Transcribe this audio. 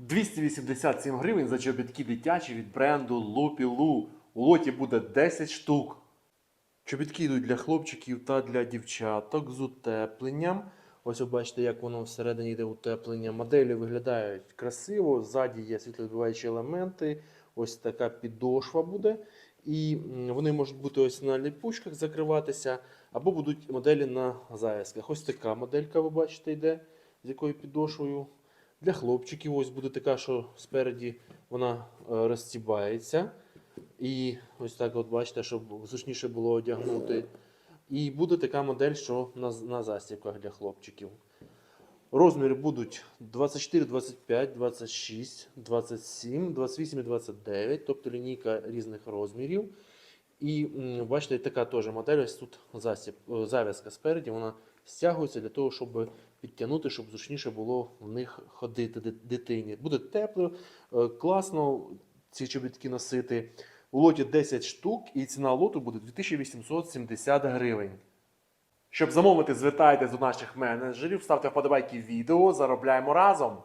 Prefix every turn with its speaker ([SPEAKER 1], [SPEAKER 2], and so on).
[SPEAKER 1] 287 гривень за чобітки дитячі від бренду Лупілу. У лоті буде 10 штук. Чобітки йдуть для хлопчиків та для дівчаток з утепленням. Ось ви бачите, як воно всередині йде утеплення. Моделі виглядають красиво, ззаді є світловідбиваючі елементи. Ось така підошва буде. І вони можуть бути ось на ліпучках закриватися, або будуть моделі на зав'язках. Ось така моделька, ви бачите, йде, з якою підошвою. Для хлопчиків ось буде така, що спереді вона е, розстібається. І ось так, от бачите, щоб зручніше було одягнути. І буде така модель, що на, на застібках для хлопчиків. Розміри будуть 24, 25, 26, 27, 28 і 29, тобто лінійка різних розмірів. І бачите, така теж модель, ось тут засіб, е, зав'язка спереді, вона стягується для того, щоб підтягнути, щоб зручніше було в них ходити дитині. Буде тепло, е, класно ці чобітки носити. У лоті 10 штук, і ціна лоту буде 2870 гривень. Щоб замовити, звертайтесь до наших менеджерів, ставте вподобайки відео, заробляємо разом.